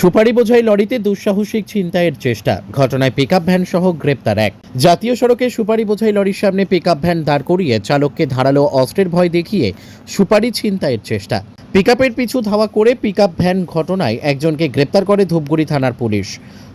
সুপারি বোঝাই লরিতে দুঃসাহসিক ছিনতাইয়ের চেষ্টা। ঘটনায় পিকআপ ভ্যান সহ গ্রেপ্তার এক। জাতীয় সড়কে সুপারি বোঝাই লরির সামনে পিকআপ ভ্যান দাঁড় করিয়ে চালককে ধারালো অস্ত্রের ভয় দেখিয়ে সুপারি ছিনতাইয়ের চেষ্টা। পিকআপের পিছু ধাওয়া করে পিকআপ ভ্যান ঘটনায় একজনকে গ্রেপ্তার করে ধূপগুড়ি থানার পুলিশ।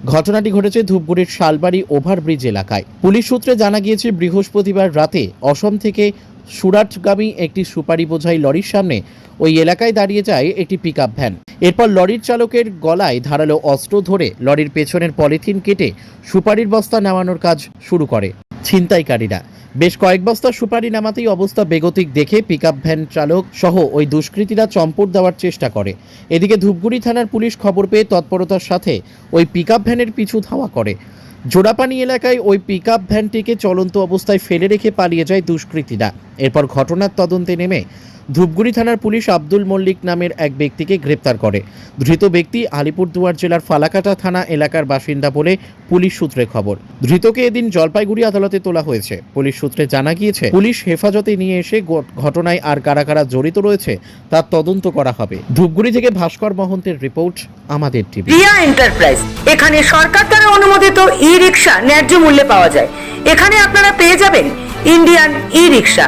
ঘটনাটি ঘটেছে ধূপগুড়ির শালবাড়ি ওভারব্রিজ এলাকায়। পুলিশ সূত্রে জানা গিয়েছে, বৃহস্পতিবার রাতে অসম থেকে সুরাটগামী একটি সুপারি বোঝাই লরির সামনে ওই এলাকায় দাঁড়িয়ে যায় একটি পিকআপ ভ্যান এরপর লরির চালকের গলায় ধারালো অস্ত্র ধরে লরির পেছনের পলিথিন কেটে সুপারির বস্তা নামানোর কাজ শুরু করে ছিনতাইকারীরা। বেশ কয়েক বস্তা সুপারি নামাতেই অবস্থা বেগতিক দেখে পিকআপ ভ্যান চালক সহ ওই দুষ্কৃতীরা চম্পট দেওয়ার চেষ্টা করে। এদিকে ধূপগুড়ি থানার পুলিশ খবর পেয়ে তৎপরতার সাথে ওই পিকআপ ভ্যানের পিছু ধাওয়া করে। জোড়াপানি এলাকায় ওই পিকআপ ভ্যানটিকে চলন্ত অবস্থায় ফেলে রেখে পালিয়ে যায় দুষ্কৃতীরা। এরপর ঘটনার তদন্তে নেমে ধূপগুড়ি থানার পুলিশ আব্দুল মল্লিক নামের এক ব্যক্তিকে গ্রেপ্তার করে। ধৃত ব্যক্তি আলিপুরদুয়ার জেলার ফালাকাটা থানা এলাকার বাসিন্দা বলে পুলিশ সূত্রে খবর। ধৃতকে এদিন জলপাইগুড়ি আদালতে তোলা হয়েছে। পুলিশ সূত্রে জানা গিয়েছে, পুলিশ হেফাজতে নিয়ে এসে ঘটনায় আর কারা কারা জড়িত রয়েছে তার তদন্ত করা হবে। ধূপগুড়ি থেকে ভাস্কর মহন্তের রিপোর্ট, আমাদের টিভি। রিয়া এন্টারপ্রাইজ, এখানে সরকার দ্বারা অনুমোদিত ই রিক্সা ন্যায্য মূল্যে পাওয়া যায়। এখানে আপনারা পেয়ে যাবেন ইন্ডিয়ান ই রিক্সা